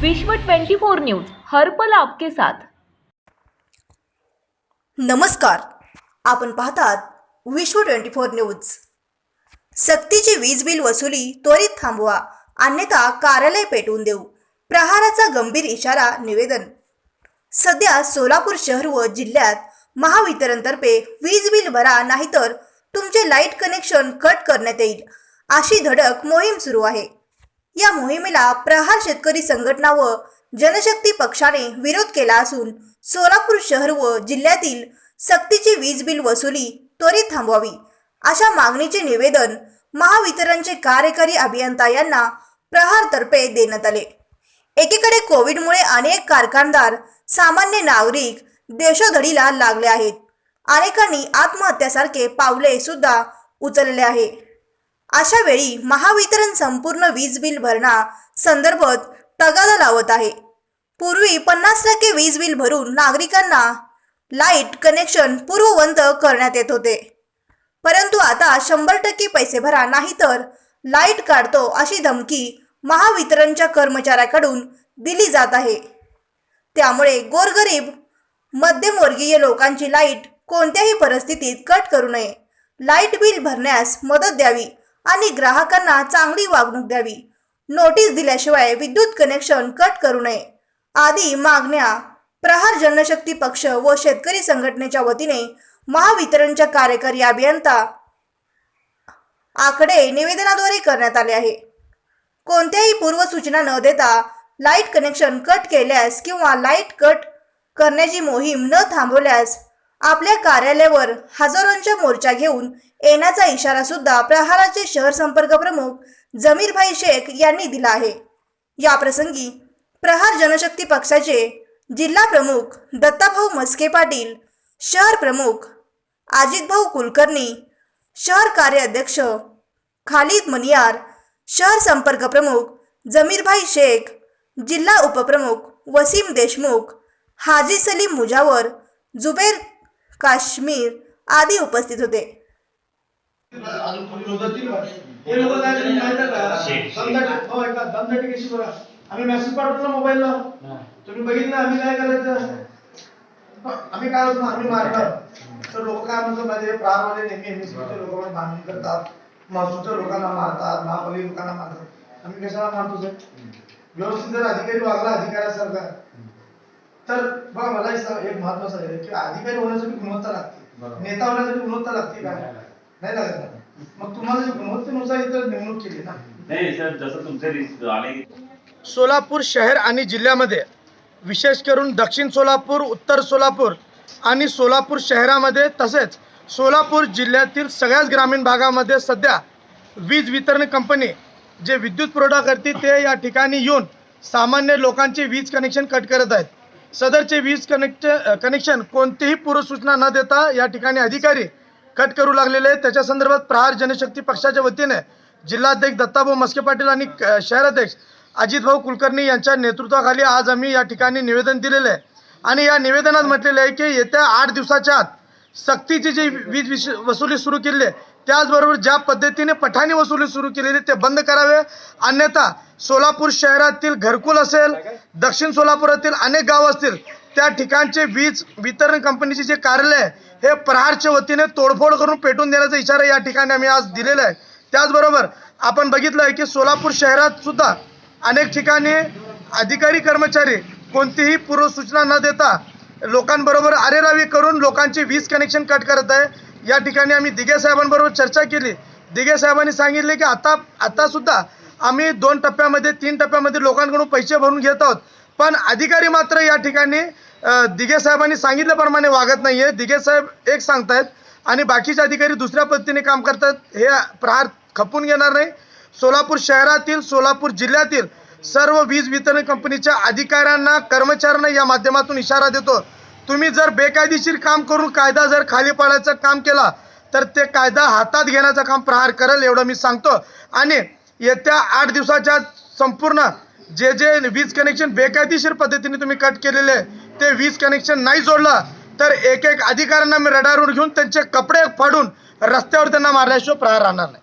विश्व 24 न्यूज हर्पल आपके साथ. नमस्कार. आपण पाहतात विश्व ट्वेंटी फोर न्यूज. सक्तीची वीज बिल वसुली त्वरित थांबवा. अन्यथा कार्यालय पेटवून देऊ. प्रहाराचा गंभीर इशारा निवेदन. सध्या सोलापूर शहर व जिल्ह्यात महावितरणतर्फे वीज बिल भरा नाहीतर तुमचे लाइट कनेक्शन कट करण्यात येईल. अशी धडक मोहीम सुरू आहे. या मोहिमेला प्रहार शेतकरी संघटना व जनशक्ती पक्षाने विरोध केला असून सोलापूर शहर व जिल्ह्यातील सक्तीची वीज बिल वसुली त्वरित थांबवावी अशा मागणीचे निवेदन महावितरणचे कार्यकारी अभियंता यांना प्रहारतर्फे देण्यात आले. एकीकडे कोविडमुळे अनेक कारखानदार सामान्य नागरिक देशोधडीला लागले आहेत. अनेकांनी आत्महत्यासारखे पावले सुद्धा उचलले आहे. अशा वेळी महावितरण संपूर्ण वीज बिल भरणा संदर्भात तगादा लावत आहे. पूर्वी पन्नास टक्के वीज बिल भरून नागरिकांना लाइट कनेक्शन पूर्ववंत करण्यात येत होते. परंतु आता शंभर टक्के पैसे भरा नाहीतर लाइट काढतो अशी धमकी महावितरणच्या कर्मचाऱ्याकडून दिली जात आहे. त्यामुळे गोरगरीब मध्यमवर्गीय लोकांची लाइट कोणत्याही परिस्थितीत कट करू नये. लाइट बिल भरण्यास मदत द्यावी आणि ग्राहकांना चांगली वागणूक द्यावी. नोटीस दिल्याशिवाय विद्युत कनेक्शन कट करू नये. आदी मागण्या. प्रहार जनशक्ती पक्ष व शेतकरी संघटनेच्या वतीने महावितरणच्या कार्यकारी अभियंता आकडे निवेदनाद्वारे करण्यात आले आहे. कोणत्याही पूर्वसूचना न देता लाइट कनेक्शन कट केल्यास किंवा लाइट कट करण्याची मोहीम न थांबवल्यास आपल्या कार्यालयावर हजारोंच्या मोर्चा घेऊन येण्याचा इशारा सुद्धा प्रहाराचे शहर संपर्क प्रमुख जमीरभाई शेख यांनी दिला आहे. या प्रसंगी प्रहार जनशक्ती पक्षाचे जिल्हा प्रमुख दत्ताभाऊ मस्के पाटील शहर प्रमुख अजितभाऊ कुलकर्णी शहर कार्याध्यक्ष खालिद मनियार शहर संपर्क प्रमुख जमीरभाई शेख जिल्हा उपप्रमुख वसीम देशमुख हाजी सलीम मुजावर जुबेर काश्मीर आदी उपस्थित होते. आम्ही मेसेज पाठवतो ना मोबाईलला तुम्ही बघितलं आम्ही काय करायचं आम्ही काय होतो आम्ही मारणार तर लोक काय म्हणतात माझे प्रारमध्ये नेहमी एमएससीचे लोक बांधणी करतात महसूलच्या लोकांना मारतात महाबली लोकांना मारतात आम्ही कशाला मारतो सर व्यवस्थित जर अधिकारी वागला अधिकाऱ्यासारखा तर बघा मला एक महत्वाचं आहे की अधिकारी होण्यासाठी गुणवत्ता लागते. नेता होण्यासाठी गुणवत्ता लागते का? नाही लागत. ना. मग तुम्हाला जी गुणवत्तेनुसार इथं नेमणूक केली ना? नाही सर जसं तुमचे सोलापूर शहर आणि जिल्ह्यामध्ये विशेष करून दक्षिण सोलापूर उत्तर सोलापूर आणि सोलापूर शहरामध्ये तसेच सोलापूर जिल्ह्यातील सगळ्याच ग्रामीण भागामध्ये सध्या वीज वितरण कंपनी जे विद्युत पुरवठा करते ते या ठिकाणी येऊन सामान्य लोकांचे वीज कनेक्शन कट करत आहेत. सदरचे वीज कनेक्ट कनेक्शन कोणतीही पूर्वसूचना न देता या ठिकाणी अधिकारी कट करू लागलेले आहेत. त्याच्या संदर्भात प्रहार जनशक्ती पक्षाच्या वतीने जिल्हाध्यक्ष दत्ताभाऊ मस्के पाटील आणि शहराध्यक्ष अजितभाऊ कुलकर्णी यांच्या नेतृत्वाखाली आज आम्ही या ठिकाणी निवेदन दिलेलं आहे. आणि या निवेदनात म्हटलेलं आहे की येत्या आठ दिवसाच्या आत सक्तीची जी वीज वसुली सुरू केली आहे त्याचबरोबर ज्या पद्धतीने पठाणी वसुली सुरू केलेली ते बंद करावे. अन्यथा सोलापूर शहरातील घरकुल असेल दक्षिण सोलापुरातील अनेक गाव असतील त्या ठिकाणचे वीज वितरण कंपनीचे जे कार्यालय आहे हे प्रहारच्या वतीने तोडफोड करून पेटून देण्याचा इशारा या ठिकाणी आम्ही आज दिलेला आहे. त्याचबरोबर आपण बघितलं आहे की सोलापूर शहरात सुद्धा अनेक ठिकाणी अधिकारी कर्मचारी कोणतीही पूर्वसूचना न देता लोकांबरोबर आरेरावी करून लोकांचे वीज कनेक्शन कट करत आहे. या ठिकाणी आम्ही दिघे साहेबांबरोबर चर्चा केली. दिघे साहेबांनी सांगितले की आता आतासुद्धा आम्ही दोन टप्प्यामध्ये तीन टप्प्यामध्ये लोकांकडून पैसे भरून घेत आहोत. पण अधिकारी मात्र या ठिकाणी दिघे साहेबांनी सांगितल्याप्रमाणे वागत नाहीये. दिघे साहेब एक सांगतायत आणि बाकीचे अधिकारी दुसऱ्या पद्धतीने काम करतात हे प्रहार खपून घेणार नाही. सोलापूर शहरातील सोलापूर जिल्ह्यातील सर्व वीज वितरण कंपनीच्या अधिकाऱ्यांना कर्मचाऱ्यांना या माध्यमातून इशारा देतो. तुम्ही जर बेकायदेशीर काम करून कायदा जर खाली पाडायचं काम केला तर ते कायदा हातात घेण्याचं काम प्रहार करेल एवढं मी सांगतो. आणि येत्या आठ दिवसाच्या संपूर्ण जे जे वीज कनेक्शन बेकायदेशीर पद्धतीने तुम्ही कट केलेले आहे, ते वीज कनेक्शन नाही जोडलं तर एक एक अधिकाऱ्यांना मी रडारवर घेऊन त्यांचे कपडे फाडून रस्त्यावर त्यांना मारल्याशिवाय प्रहार राहणार नाही.